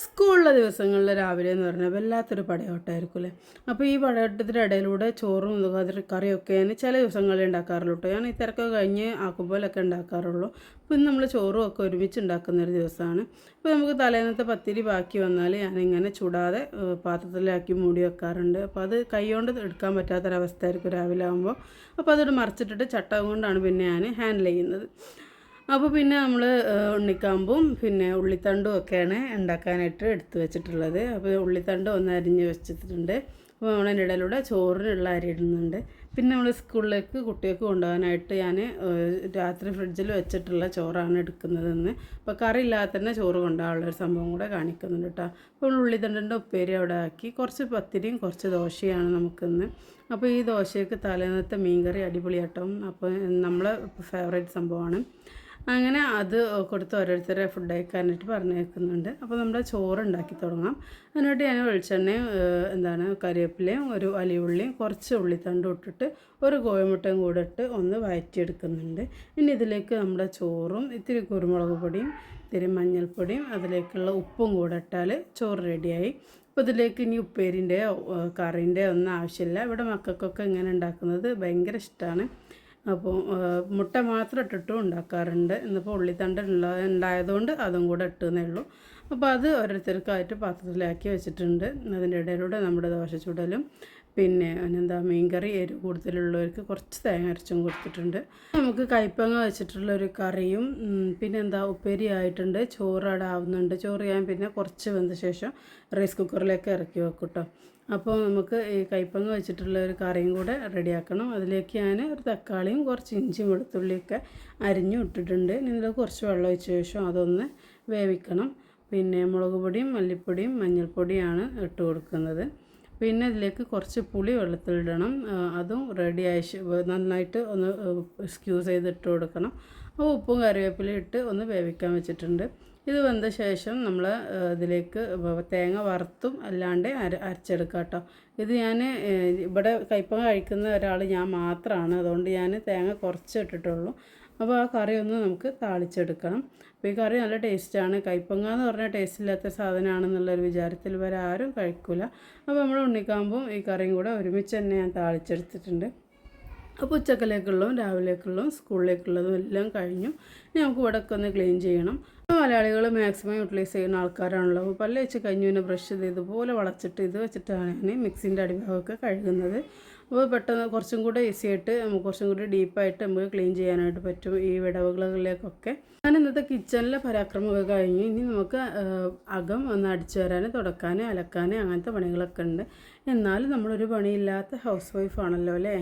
സ്കൂളിലെ ദിവസങ്ങളിൽ രാവിലെ എന്ന് പറഞ്ഞാൽ വല്ലാത്തൊരു പടയോട്ടമായിരിക്കും അല്ലേ? അപ്പോൾ ഈ പടയോട്ടത്തിന്റെ ഇടയിലൂടെ ചോറും കറിയൊക്കെ ഞാൻ ചില ദിവസങ്ങളിൽ ഉണ്ടാക്കാറുള്ളൂ കേട്ടോ. ഞാൻ ഈ തിരക്കൊക്കെ കഴിഞ്ഞ് ആക്കുമ്പോഴൊക്കെ ഉണ്ടാക്കാറുള്ളൂ. അപ്പോൾ ഇന്ന് നമ്മൾ ചോറും ഒക്കെ ഒരുമിച്ച് ഉണ്ടാക്കുന്നൊരു ദിവസമാണ്. അപ്പോൾ നമുക്ക് തലേന്നത്തെ പത്തിരി ബാക്കി വന്നാൽ ഞാനിങ്ങനെ ചൂടാതെ പാത്രത്തിലാക്കി മൂടി വെക്കാറുണ്ട്. അപ്പോൾ അത് കൈകൊണ്ട് എടുക്കാൻ പറ്റാത്തൊരവസ്ഥയായിരിക്കും രാവിലെ ആകുമ്പോൾ അപ്പോൾ അതോട് മറിച്ചിട്ടിട്ട് ചട്ടം കൊണ്ടാണ് പിന്നെ ഞാൻ ഹാൻഡിൽ ചെയ്യുന്നത്. അപ്പോൾ പിന്നെ നമ്മൾ ഉണ്ണിക്കാമ്പും പിന്നെ ഉള്ളിത്തണ്ടും ഒക്കെയാണ് ഉണ്ടാക്കാനായിട്ട് എടുത്തു വെച്ചിട്ടുള്ളത്. അപ്പോൾ ഉള്ളിത്തണ്ട് ഒന്ന് അരിഞ്ഞ് വെച്ചിട്ടുണ്ട്. അപ്പോൾ നമ്മൾ ഇടയിലൂടെ ചോറിനുള്ള അരി ഇടുന്നുണ്ട്. പിന്നെ നമ്മൾ സ്കൂളിലേക്ക് കുട്ടികൾക്ക് കൊണ്ടുപോകാനായിട്ട് ഞാൻ രാത്രി ഫ്രിഡ്ജിൽ വെച്ചിട്ടുള്ള ചോറാണ് എടുക്കുന്നതെന്ന്. അപ്പോൾ കറി ഇല്ലാതെ തന്നെ ചോറ് കൊണ്ടുപോകാനുള്ള ഒരു സംഭവം കൂടെ കാണിക്കുന്നുണ്ട് കേട്ടോ. അപ്പോൾ ഉള്ളിത്തണ്ടിന്റെ ഉപ്പേരി അവിടെ ആക്കി കുറച്ച് പത്തിരിയും കുറച്ച് ദോശയാണ് നമുക്കിന്ന്. അപ്പോൾ ഈ ദോശയ്ക്ക് തലേന്നത്തെ മീൻകറി അടിപൊളിയാട്ടം. അപ്പോൾ നമ്മളെ ഫേവറേറ്റ് സംഭവമാണ്. അങ്ങനെ അത് കൊടുത്ത് ഓരോരുത്തരെ ഫുഡ് കഴിക്കാനായിട്ട് പറഞ്ഞേക്കുന്നുണ്ട് അപ്പോൾ നമ്മൾ ചോറ് ഉണ്ടാക്കി തുടങ്ങാം. അതിനായിട്ട് ഞാൻ വെളിച്ചെണ്ണയും എന്താണ് കറിവേപ്പിലയും ഒരു വലിയുള്ളിയും കുറച്ച് ഉള്ളിത്തണ്ടും ഇട്ടിട്ട് ഒരു കോഴിമുട്ടയും കൂടെ ഇട്ട് ഒന്ന് വഴറ്റിയെടുക്കുന്നുണ്ട് ഇനി ഇതിലേക്ക് നമ്മുടെ ചോറും ഇത്തിരി കുരുമുളക് പൊടിയും ഇത്തിരി മഞ്ഞൾപ്പൊടിയും അതിലേക്കുള്ള ഉപ്പും കൂടെ ഇട്ടാൽ ചോറ് റെഡിയായി. അപ്പോൾ ഇതിലേക്ക് ഇനി ഉപ്പേരിന്റെയോ കറീന്റെയോ ഒന്നും ആവശ്യമില്ല. ഇവിടെ മക്കൾക്കൊക്കെ ഇങ്ങനെ ഉണ്ടാക്കുന്നത് ഭയങ്കര ഇഷ്ടമാണ് അപ്പോൾ മുട്ട മാത്രം ഇട്ടിട്ടും ഉണ്ടാക്കാറുണ്ട്. ഇന്നിപ്പോൾ ഉള്ളിത്തണ്ട് ഉള്ള ഉണ്ടായതുകൊണ്ട് അതും കൂടെ ഇട്ടുന്നേ ഉള്ളൂ. അപ്പോൾ അത് ഓരോരുത്തർക്കായിട്ട് പാത്രത്തിലാക്കി വെച്ചിട്ടുണ്ട്. അതിന്റെ ഇടയിലൂടെ നമ്മുടെ ദോശ ചുടലും പിന്നെ എന്താ മീൻകറി എരി കൂടുതലുള്ളവർക്ക് കുറച്ച് തേങ്ങ അരച്ചും കൊടുത്തിട്ടുണ്ട്. നമുക്ക് കയ്പങ്ങ വെച്ചിട്ടുള്ള ഒരു കറിയും പിന്നെ എന്താ ഉപ്പേരി ആയിട്ടുണ്ട്. ചോറ് അടാവുന്നുണ്ട് ചോറ് ഞാൻ പിന്നെ കുറച്ച് വെന്ത ശേഷം റൈസ് കുക്കറിലേക്ക് ഇറക്കി വെക്കും കേട്ടോ അപ്പോൾ നമുക്ക് ഈ കയ്പങ്ങ വെച്ചിട്ടുള്ള ഒരു കറിയും കൂടെ റെഡിയാക്കണം. അതിലേക്ക് ഞാൻ ഒരു തക്കാളിയും കുറച്ച് ഇഞ്ചിയും വെളുത്തുള്ളിയൊക്കെ അരിഞ്ഞു ഇട്ടിട്ടുണ്ട്. ഇതിൽ കുറച്ച് വെള്ളം ഒഴിച്ച ശേഷം അതൊന്ന് വേവിക്കണം. പിന്നെ മുളക് പൊടിയും മല്ലിപ്പൊടിയും മഞ്ഞൾപ്പൊടിയാണ് ഇട്ട് കൊടുക്കുന്നത്. പിന്നെ ഇതിലേക്ക് കുറച്ച് പുളി വെള്ളത്തിലിടണം. അതും റെഡി ആയി നന്നായിട്ട് ഒന്ന് സ്ക്യൂസ് ചെയ്തിട്ട് കൊടുക്കണം. അപ്പോൾ ഉപ്പും കറിവേപ്പിലയും ഇട്ട് ഒന്ന് വേവിക്കാൻ വെച്ചിട്ടുണ്ട്. ഇത് വെന്ത ശേഷം നമ്മൾ ഇതിലേക്ക് തേങ്ങ വറുത്തും അല്ലാണ്ട് അര അരച്ചെടുക്കാം കേട്ടോ. ഇത് ഞാൻ ഇവിടെ കയ്പങ്ങ കഴിക്കുന്ന ഒരാൾ ഞാൻ മാത്രമാണ് അതുകൊണ്ട് ഞാൻ തേങ്ങ കുറച്ച് ഇട്ടിട്ടുള്ളൂ. അപ്പോൾ ആ കറി ഒന്ന് നമുക്ക് താളിച്ചെടുക്കണം. അപ്പോൾ ഈ കറി നല്ല ടേസ്റ്റാണ്. കൈപ്പങ്ങ എന്ന് പറഞ്ഞാൽ ടേസ്റ്റ് ഇല്ലാത്ത സാധനമാണെന്നുള്ളൊരു വിചാരത്തിൽ വരെ ആരും കഴിക്കില്ല അപ്പോൾ നമ്മൾ ഉണ്ണിക്കാമ്പും ഈ കറിയും കൂടെ ഒരുമിച്ച് തന്നെ ഞാൻ താളിച്ചെടുത്തിട്ടുണ്ട്. അപ്പോൾ ഉച്ചക്കലേക്കുള്ളതും രാവിലേക്കുള്ളതും സ്കൂളിലേക്കുള്ളതും എല്ലാം കഴിഞ്ഞു. ഇനി നമുക്ക് ഒന്ന് ക്ലീൻ ചെയ്യണം. മലയാളികൾ മാക്സിമം യൂട്ടിലൈസ് ചെയ്യുന്ന ആൾക്കാരാണല്ലോ. അപ്പോൾ പല്ല് വെച്ച് കഴിഞ്ഞു പിന്നെ ബ്രഷ് ചെയ്ത് ഇതുപോലെ വളച്ചിട്ട് ഇത് വെച്ചിട്ടാണ് ഞാൻ മിക്സിന്റെ അടിഭാഗമൊക്കെ കഴുകുന്നത്. അപ്പോൾ പെട്ടെന്ന് കുറച്ചും കൂടെ ഈസി ആയിട്ട് നമുക്ക് കുറച്ചും കൂടി ഡീപ്പായിട്ട് നമുക്ക് ക്ലീൻ ചെയ്യാനായിട്ട് പറ്റും ഈ വിടവുകളിലേക്കൊക്കെ. ഞാൻ ഇന്നത്തെ കിച്ചണിലെ പരാക്രമമൊക്കെ കഴിഞ്ഞു. ഇനി നമുക്ക് അകം ഒന്ന് അടിച്ചു വരാൻ തുടക്കാൻ അലക്കാൻ അങ്ങനത്തെ പണികളൊക്കെ ഉണ്ട്. എന്നാലും നമ്മളൊരു പണിയില്ലാത്ത ഹൗസ് വൈഫാണല്ലോ അല്ലേ?